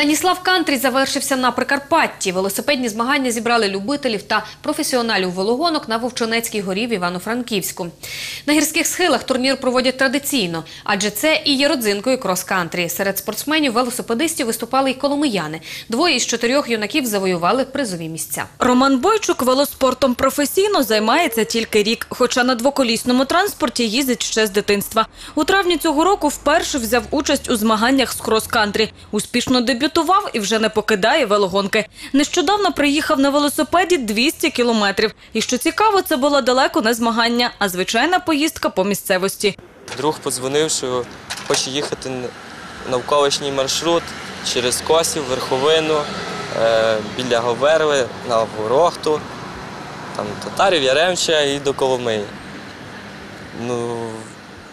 Станіслав Кантрій завершився на Прикарпатті. Велосипедні змагання зібрали любителів та професіоналів велогонок на Вовчонецькій горі в Івано-Франківську. На гірських схилах турнір проводять традиційно, адже це і є родзинкою крос-кантрі. Серед спортсменів-велосипедистів виступали й коломияни. Двоє із чотирьох юнаків завоювали призові місця. Роман Бойчук велоспортом професійно займається тільки рік, хоча на двоколісному транспорті їздить ще з дитинства. У травні цього року вперше взяв участь у змаганнях з крос-кантрі. Успішно дебютував і вже не покидає велогонки. Нещодавно приїхав на велосипеді 200 кілометрів. І що цікаво, це було далеко не змагання, а звичайна поїздка по місцевості. Друг подзвонив, що хоче їхати на навколишній маршрут через Косів, Верховину, е, біля Говерли, на Ворохту, там Татарів, Яремча і до Коломиї. Ну,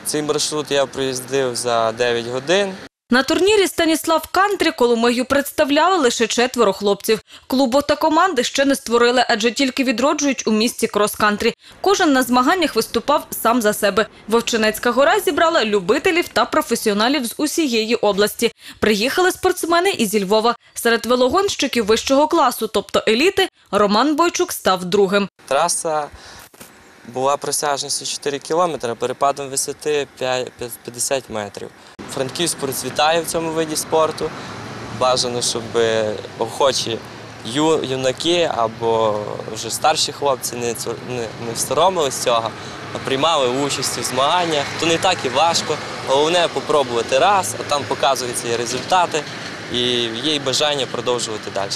цей маршрут я проїздив за 9 годин. На турнірі Станіслав Кантрі Коломию представляли лише четверо хлопців. Клубу та команди ще не створили, адже тільки відроджують у місті крос-кантрі. Кожен на змаганнях виступав сам за себе. Вовчинецька гора зібрала любителів та професіоналів з усієї області. Приїхали спортсмени і зі Львова. Серед велогонщиків вищого класу, тобто еліти, Роман Бойчук став другим. Траса була просяжністю 4 кілометри, перепадом висоти 5 50 метрів. Франківськ процвітає в цьому виді спорту. Бажано, щоб охочі ю- юнаки або вже старші хлопці не, не, не всторомились цього, а приймали участь у змаганнях. То не так і важко. Головне попробувати раз, а там показуються і результати, і є й бажання продовжувати далі.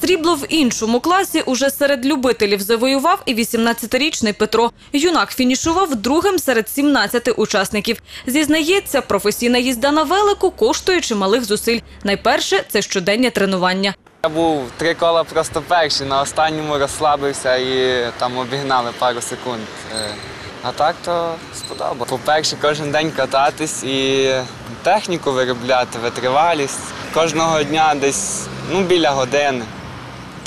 Срібло в іншому класі уже серед любителів завоював і 18-річний Петро. Юнак фінішував другим серед 17 учасників. Зізнається, професійна їзда на велику коштує чималих зусиль. Найперше – це щоденне тренування. Я був три кола просто перший, на останньому розслабився і там обігнали пару секунд. Е, А так то сподобалося. По-перше, кожен день кататись і техніку виробляти, витривалість. Кожного дня десь ну, біля години.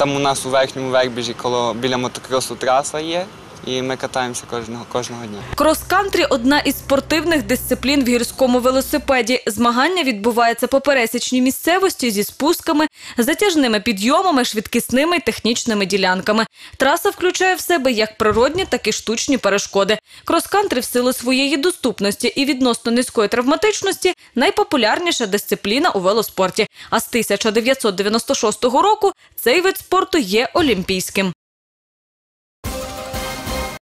Там у нас у верхньому вербіжі коло біля мотокросу траса є, і ми катаємося кожного, кожного дня. Крос-кантрі – одна із спортивних дисциплін в гірському велосипеді. Змагання відбувається по пересічній місцевості зі спусками, затяжними підйомами, швидкісними і технічними ділянками. Траса включає в себе як природні, так і штучні перешкоди. Крос-кантрі в силу своєї доступності і відносно низької травматичності найпопулярніша дисципліна у велоспорті. А з 1996 року цей вид спорту є олімпійським.